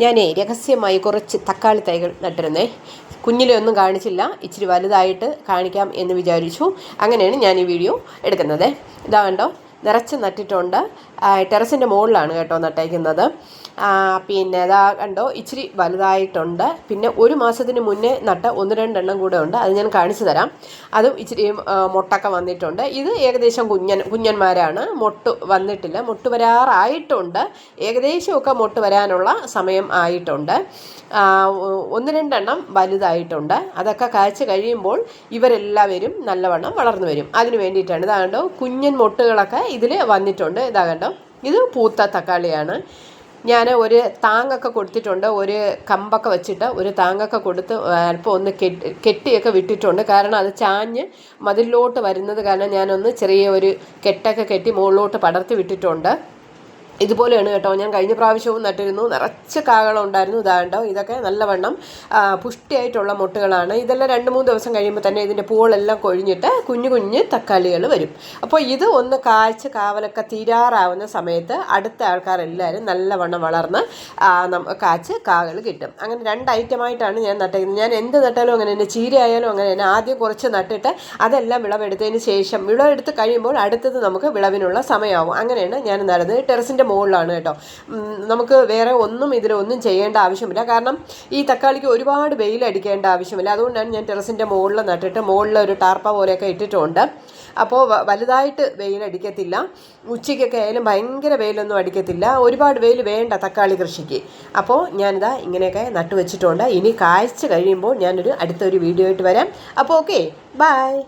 ഞാനേ രഹസ്യമായി കുറച്ച് തക്കാളി തൈകൾ നട്ടിരുന്നേ. കുഞ്ഞിലെ ഒന്നും കാണിച്ചില്ല. ഇച്ചിരി വലുതായിട്ട് കാണിക്കാം എന്ന് വിചാരിച്ചു. അങ്ങനെയാണ് ഞാൻ ഈ വീഡിയോ എടുക്കുന്നത്. ഇതാ കണ്ടോ? നിറച്ച് നട്ടിട്ടുണ്ട്. ടെറസിന്റെ മുകളിലാണ് കേട്ടോ നട്ടേക്കുന്നത്. പിന്നെ അതാ കണ്ടോ ഇച്ചിരി വലുതായിട്ടുണ്ട്. പിന്നെ ഒരു മാസത്തിന് മുന്നേ നട്ട ഒന്ന് രണ്ടെണ്ണം കൂടെ ഉണ്ട്. അത് ഞാൻ കാണിച്ചു തരാം. അതും ഇച്ചിരി മുട്ടൊക്കെ വന്നിട്ടുണ്ട്. ഇത് ഏകദേശം കുഞ്ഞൻ കുഞ്ഞന്മാരാണ്. മൊട്ട് വന്നിട്ടില്ല. മൊട്ട് വരാറായിട്ടുണ്ട്. ഏകദേശമൊക്കെ മൊട്ട് വരാനുള്ള സമയം ആയിട്ടുണ്ട്. ഒന്ന് രണ്ടെണ്ണം വലുതായിട്ടുണ്ട്. അതൊക്കെ കാഴ്ച കഴിയുമ്പോൾ ഇവരെല്ലാവരും നല്ലവണ്ണം വളർന്നു വരും. അതിന് വേണ്ടിയിട്ടാണ്. ഇതാണ്ടോ കുഞ്ഞൻ മൊട്ടുകളൊക്കെ ഇതിൽ വന്നിട്ടുണ്ട്. ഇതാ കണ്ടോ? ഇത് പൂത്ത തക്കാളിയാണ്. ഞാൻ ഒരു താങ്ങൊക്കെ കൊടുത്തിട്ടുണ്ട്. ഒരു കമ്പൊക്കെ വെച്ചിട്ട് ഒരു താങ്ങൊക്കെ കൊടുത്ത് അല്പം ഒന്ന് കെട്ടി കെട്ടിയൊക്കെ വിട്ടിട്ടുണ്ട്. കാരണം അത് ചാഞ്ഞ് മതിലിലോട്ട് വരുന്നത് കാരണം ഞാനൊന്ന് ചെറിയ ഒരു കെട്ടൊക്കെ കെട്ടി മുകളിലോട്ട് പടർത്തി വിട്ടിട്ടുണ്ട്. ഇതുപോലെയാണ് കേട്ടോ. ഞാൻ കഴിഞ്ഞ പ്രാവശ്യവും നട്ടിരുന്നു. നിറച്ച് കാകളുണ്ടായിരുന്നു ഇതാണ്ടോ. ഇതൊക്കെ നല്ലവണ്ണം പുഷ്ടിയായിട്ടുള്ള മുട്ടുകളാണ്. ഇതെല്ലാം രണ്ട് മൂന്ന് ദിവസം കഴിയുമ്പോൾ തന്നെ ഇതിന്റെ പൂളെല്ലാം കൊഴിഞ്ഞിട്ട് കുഞ്ഞു കുഞ്ഞ് തക്കാളികൾ വരും. അപ്പോൾ ഇത് ഒന്ന് കായ്ച്ച് കാവലൊക്കെ തീരാറാവുന്ന സമയത്ത് അടുത്ത ആൾക്കാരെല്ലാവരും നല്ലവണ്ണം വളർന്ന് കാച്ച് കാകൾ കിട്ടും. അങ്ങനെ രണ്ട് ഐറ്റമായിട്ടാണ് ഞാൻ നട്ടിരിക്കുന്നത് ഞാൻ എന്ത് നട്ടാലും അങ്ങനെ തന്നെ ചീര ആയാലും അങ്ങനെ തന്നെ ആദ്യം കുറച്ച് നട്ടിട്ട് അതെല്ലാം വിളവെടുത്തതിന് ശേഷം വിളവെടുത്ത് കഴിയുമ്പോൾ അടുത്തത് നമുക്ക് വിളവിനുള്ള സമയമാവും. അങ്ങനെയാണ് ഞാൻ നടന്നത്. ടെറസിന്റെ മുകളിലാണ് കേട്ടോ. നമുക്ക് വേറെ ഒന്നും ഇതിലൊന്നും ചെയ്യേണ്ട ആവശ്യമില്ല. കാരണം ഈ തക്കാളിക്ക് ഒരുപാട് വെയിലടിക്കേണ്ട ആവശ്യമില്ല. അതുകൊണ്ടാണ് ഞാൻ ടെറസിന്റെ മുകളിൽ നട്ടിട്ട് മുകളിൽ ഒരു ടാർപ്പ പോലെയൊക്കെ ഇട്ടിട്ടുണ്ട്. അപ്പോൾ വലുതായിട്ട് വെയിലടിക്കത്തില്ല ഉച്ചയ്ക്കൊക്കെ ആയാലും ഭയങ്കര വെയിലൊന്നും അടിക്കത്തില്ല. ഒരുപാട് വെയിൽ വേണ്ട തക്കാളി കൃഷിക്ക്. അപ്പോൾ ഞാനിതാ ഇങ്ങനെയൊക്കെ നട്ടുവെച്ചിട്ടുണ്ട് ഇനി കായ്ച്ച് കഴിയുമ്പോൾ ഞാനൊരു അടുത്തൊരു വീഡിയോ ആയിട്ട് വരാം. അപ്പോൾ ഓക്കെ. ബായ്